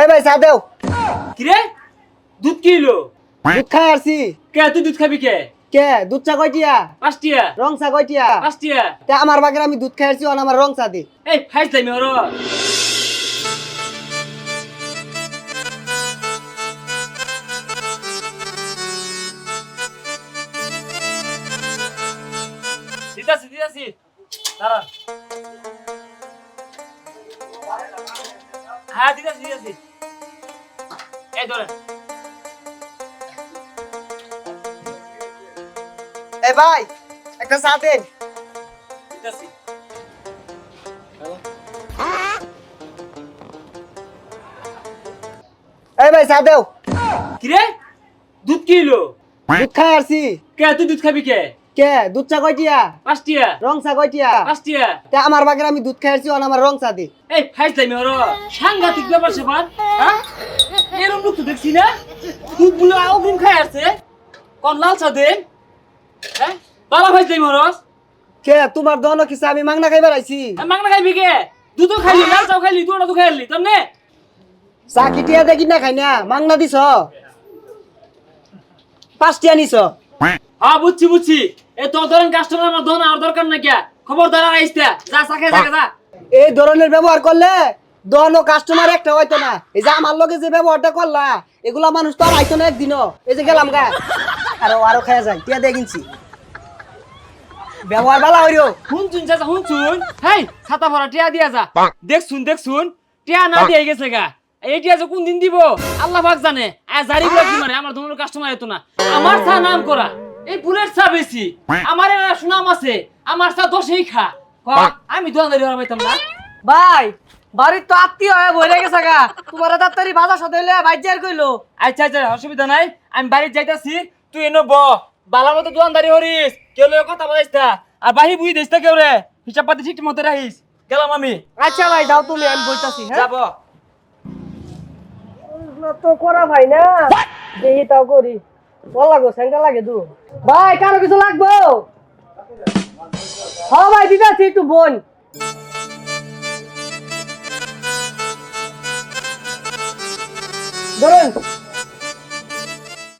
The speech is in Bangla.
এই ভাই চা দেও। কিরে? দুধ কি হলো দুধ খাই আসছি কে তুই দুধ খাবি কে? কে? দুধ চা কয়টিয়া পাঁচটিয়া রং চা কয়টিয়া পাঁচটিয়া তে আমার বাগের আমি দুধ খাই আসছি অন আমার রং চা দি। এই ফাইজ লাইমি হর দিতাছি দিতাছি। দাঁড়ান হ্যাঁ এই ধরেন। এ ভাই একটা চা দেন। দিতাছি এই ভাই চা দেও। কিরে? দুধ কি হলো দুধ খাই আসছি কে তুই দুধ খাবি কে? কে? দুধ চা কয়টিয়া? পাঁচটিয়া। রং চা কয়টিয়া? পাঁচটিয়া। তে আমার বাগের আমি দুধ খাই আসছি অন আমার রং চা দি। এই ফাইজ লাইমি হর সাংঘাতিক ব্যাপার সেবার হ্যাঁ? এরম লোক তো দেখছি না? দুধগুলো অগ্রিম খাই আসছে। কোন লাল চা দেন হ্যাঁ? বালা ফাইজ লাইমি হর কে? তোমার দহন কিছু আমি মাংনা খাইবার আইছি। মাংনা খাইবি কে? দুধও খাইলি লাল চাও খাইলি তুই তো খাইলি তামনে চা কিটিয়া দেখি না খাই না মাংনা দিছ? পাঁচটিয়া নিছ? হ্যাঁ বুঝছি বুঝছি। এ তোর ধরেন কাস্টমার আমার ধন আর দরকার না কে? খবরদার আর আইসতে যা যা এই ধরনের ব্যবহার করলে দহন কাস্টমার একটা হইতো না। এই যে আমার লগে যে ব্যবহারটা করলা এগুলা মানুষ তো আর আইতো না একদিনও। এই যে গেলাম গা। আরও যায় টিয়া দিয়ে কিনছি। ব্যবহার ভালো হইরো। হুন চুন চাচা হুন চুন হেই ছাতা ভরা টিয়া দিয়া যা। দেখ শুন দেখ শুন টিয়া না দিয়ে গেছে গা। এই টিয়া যে কোন দিন দিব? আল্লাহ পাক জানে। আজ জারি গুলো কি মারে আমার ধরনের কাস্টমার এত না। আমার চা নাম করা। এই বুলেট চা বেশি। আমার সুনাম আছে। আমার চা দশেই খা। আমি দোকানদারি হওয়ার পাইতাম না। ভাই বাড়ির তো আত্মীয় হয়ে বইলে গেছে গা। তোমার তাড়াতাড়ি বাজার সাথে হইলে বাইজার কইলো। আচ্ছা আচ্ছা অসুবিধা নাই। আমি বাড়ি যাইতাছি। তুই এনে ব। বালা মতো দোকানদারি হরিস কেউ লগে কথা বলাইস না। আর বাহি বুঝি দিস কেউ রে হিসাব পাতি ঠিক মতো রাখিস। গেলাম আমি। আচ্ছা ভাই যাও তুমি আমি বলতাছি হ্যাঁ? যাব। তো করা ভাই না। দেখি তাও করি। বল লাগো স্যাংটা লাগে দু ভাই, কারও কিছু লাগবো? হ্যাঁ ভাই দিদাছি একটু বোন। ধরুন